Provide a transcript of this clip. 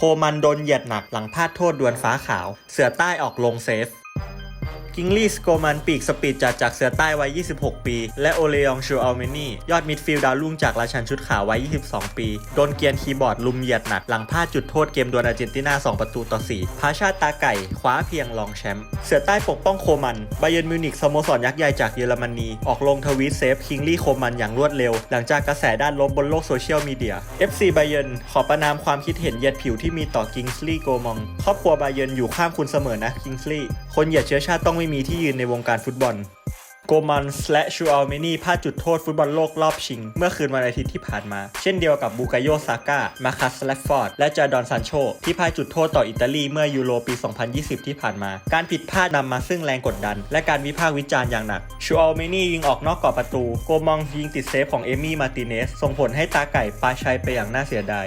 โคมันโดนเหยียดหนักหลังพลาดโทษดวลฟ้าขาว เสือใต้ออกลงเซฟ กิงลี่สโกมันปีกสปีดจัดจากเสือใต้วัย 26 ปี และโอเลยองชูอัลเมนียอดมิดฟิลด์ดาวรุ่งจากราชันชุดขาววัย 22 ปี โดนเกียนคีย์บอร์ดลุมเหยียดหนักหลังพลาดจุดโทษเกมดวลอาร์เจนตินา 2 ประตูต่อ 4 พาชาติตาไก่คว้าเพียงรองแชมป์ เสือใต้ปกป้องโคมันไบเยนมิวนิกสโมสรยักษ์ใหญ่จากเยอรมนีออกลงทวีตเซฟคิงลี่โคมันอย่างรวดเร็ว หลังจากกระแสด้านลบบนโลกโซเชียลมีเดีย FC ไบเยนขอประนามความคิดเห็นเหยียดผิวที่มีต่อกิงส์ลีย์โกมองครอบครัวไบเยนอยู่ข้างคุณเสมอนะคิงส์ลีย์คนเหยียดเชื้อชาติต้องไม่มีที่ยืนในวงการฟุตบอล โกมันและชูอัลเมนีพลาดจุดโทษฟุตบอลโลกรอบชิง เมื่อคืนวันอาทิตย์ที่ผ่านมา เช่นเดียวกับบูกาโยซาก้า มาคัสแลกฟอร์ด และจาดอนซานโช ที่พลาดจุดโทษต่ออิตาลีเมื่อยูโรปี 2020 ที่ผ่านมา การผิดพลาดนำมาซึ่งแรงกดดัน และการวิพากษ์วิจารณ์อย่างหนัก ชูอัลเมนียิงออกนอกกรอบประตู โกมองยิงติดเซฟของเอมี่มาติเนส ส่งผลให้ตาไก่ปาชัยไปอย่างน่าเสียดาย